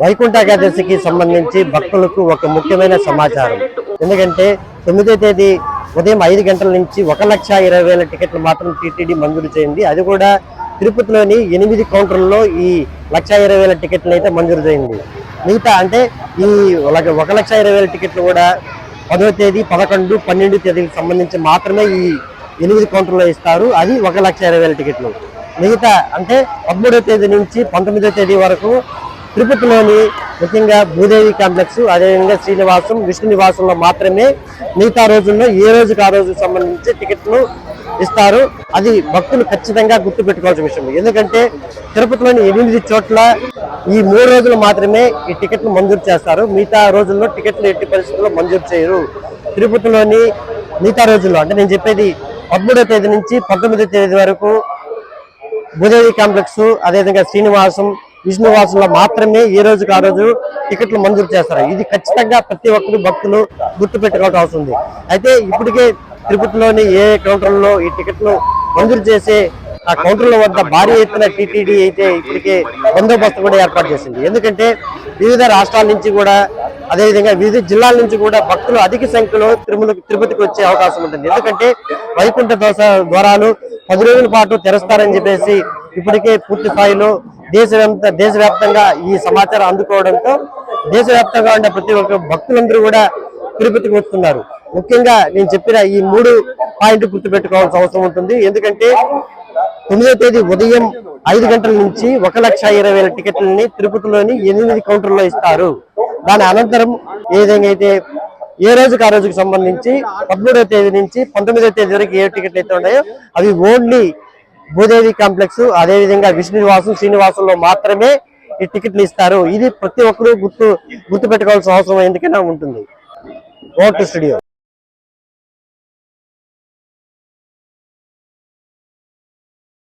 వైకుంఠ ఏకాదశికి సంబంధించి భక్తులకు ఒక ముఖ్యమైన సమాచారం. ఎందుకంటే తొమ్మిదో తేదీ ఉదయం ఐదు గంటల నుంచి ఒక లక్ష ఇరవై వేల టికెట్లు మాత్రం టీటీడీ మంజూరు చేయింది. అది కూడా తిరుపతిలోని ఎనిమిది కౌంటర్లలో ఈ లక్ష ఇరవై వేల టికెట్లు అయితే మంజూరు చేయింది. మిగతా అంటే ఈ ఒక- ఒక లక్ష ఇరవై వేల టికెట్లు కూడా పదో తేదీ పదకొండు పన్నెండు తేదీకి సంబంధించి మాత్రమే ఈ ఎనిమిది కౌంటర్లో ఇస్తారు. అది ఒక లక్ష ఇరవై వేల టికెట్లు. మిగతా అంటే పదమూడో తేదీ నుంచి పంతొమ్మిదో తేదీ వరకు తిరుపతిలోని ముఖ్యంగా భూదేవి కాంప్లెక్స్ అదేవిధంగా శ్రీనివాసం విష్ణు నివాసంలో మాత్రమే మిగతా రోజుల్లో ఏ రోజుకి ఆ రోజుకు సంబంధించి టికెట్లు ఇస్తారు. అది భక్తులు ఖచ్చితంగా గుర్తు పెట్టుకోవాల్సిన విషయం. ఎందుకంటే తిరుపతిలోని ఎనిమిది చోట్ల ఈ మూడు రోజులు మాత్రమే ఈ టికెట్లు మంజూరు చేస్తారు. మిగతా రోజుల్లో టికెట్లు ఎట్టి పరిస్థితుల్లో మంజూరు చేయరు. తిరుపతిలోని మిగతా రోజుల్లో అంటే నేను చెప్పేది పదమూడో తేదీ నుంచి పంతొమ్మిదో తేదీ వరకు భూదేవి కాంప్లెక్స్ అదేవిధంగా శ్రీనివాసం విష్ణువాసంలో మాత్రమే ఏ రోజుకి ఆ రోజు టికెట్లు మంజూరు చేస్తారు. ఇది ఖచ్చితంగా ప్రతి ఒక్కరు భక్తులు గుర్తు పెట్టుకోవాల్సి అవసరం ఉంది. అయితే ఇప్పటికే తిరుపతిలోని ఏ కౌంటర్లో ఈ టికెట్లు మంజూరు చేసే ఆ కౌంటర్ల వద్ద భారీ ఎత్తున టీటీడీ అయితే ఇప్పటికే బందోబస్తు కూడా ఏర్పాటు చేసింది. ఎందుకంటే వివిధ రాష్ట్రాల నుంచి కూడా అదేవిధంగా వివిధ జిల్లాల నుంచి కూడా భక్తులు అధిక సంఖ్యలో తిరుమల తిరుపతికి వచ్చే అవకాశం ఉంటుంది. ఎందుకంటే వైకుంఠ దోస ద్వారాలు పది రోజుల పాటు తెరుస్తారని చెప్పేసి ఇప్పటికే పూర్తి స్థాయిలో దేశవ్యాప్త దేశవ్యాప్తంగా ఈ సమాచారం అందుకోవడంతో దేశవ్యాప్తంగా ఉండే ప్రతి ఒక్క భక్తులందరూ కూడా తిరుపతికి వస్తున్నారు. ముఖ్యంగా నేను చెప్పిన ఈ మూడు పాయింట్ గుర్తుపెట్టుకోవాల్సిన అవసరం ఉంటుంది. ఎందుకంటే తొమ్మిదో తేదీ ఉదయం ఐదు గంటల నుంచి ఒక లక్ష ఇరవై వేల టికెట్లని తిరుపతిలోని ఎనిమిది కౌంటర్లో ఇస్తారు. దాని అనంతరం ఏ విధంగా అయితే ఏ రోజుకి ఆ రోజుకి సంబంధించి పదమూడవ తేదీ నుంచి పంతొమ్మిదవ తేదీ వరకు ఏ టికెట్లు అయితే ఉన్నాయో అవి ఓన్లీ భూదేవి కాంప్లెక్స్ అదే విధంగా విష్ణు నివాసం శ్రీనివాసంలో మాత్రమే ఈ టికెట్లు ఇస్తారు. ఇది ప్రతి ఒక్కరూ గుర్తు గుర్తు పెట్టుకోవాల్సిన అవసరం ఎందుకైనా ఉంటుంది. ఓటు స్టూడియో.